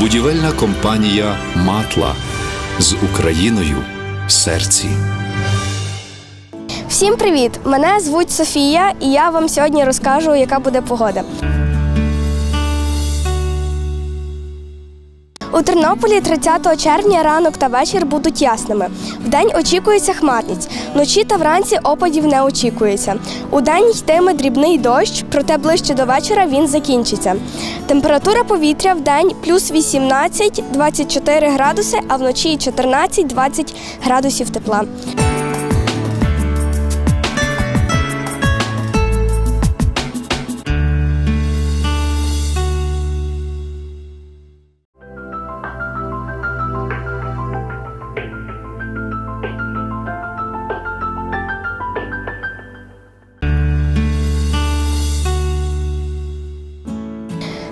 Будівельна компанія Матла з Україною в серці. Всім привіт! Мене звуть Софія, і я вам сьогодні розкажу, яка буде погода. У Тернополі 30 червня ранок та вечір будуть ясними. Вдень очікується хмарність, вночі та вранці опадів не очікується. Удень йтиме дрібний дощ, проте ближче до вечора він закінчиться. Температура повітря в день плюс 18-24 градуси, а вночі 14-20 градусів тепла.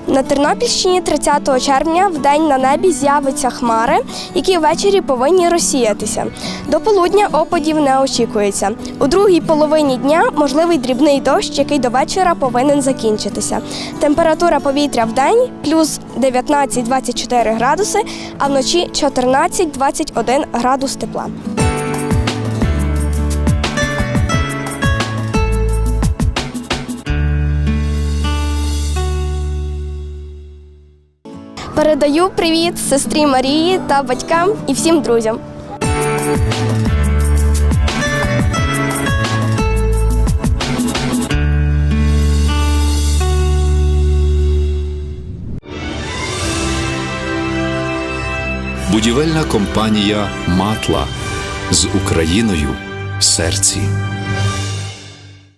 На Тернопільщині 30 червня в день на небі з'явиться хмари, які ввечері повинні розсіятися. До полудня опадів не очікується. У другій половині дня можливий дрібний дощ, який до вечора повинен закінчитися. Температура повітря в день плюс 19-24 градуси, а вночі 14-21 градус тепла. Передаю привіт сестрі Марії та батькам і всім друзям. Будівельна компанія Матла з Україною в серці.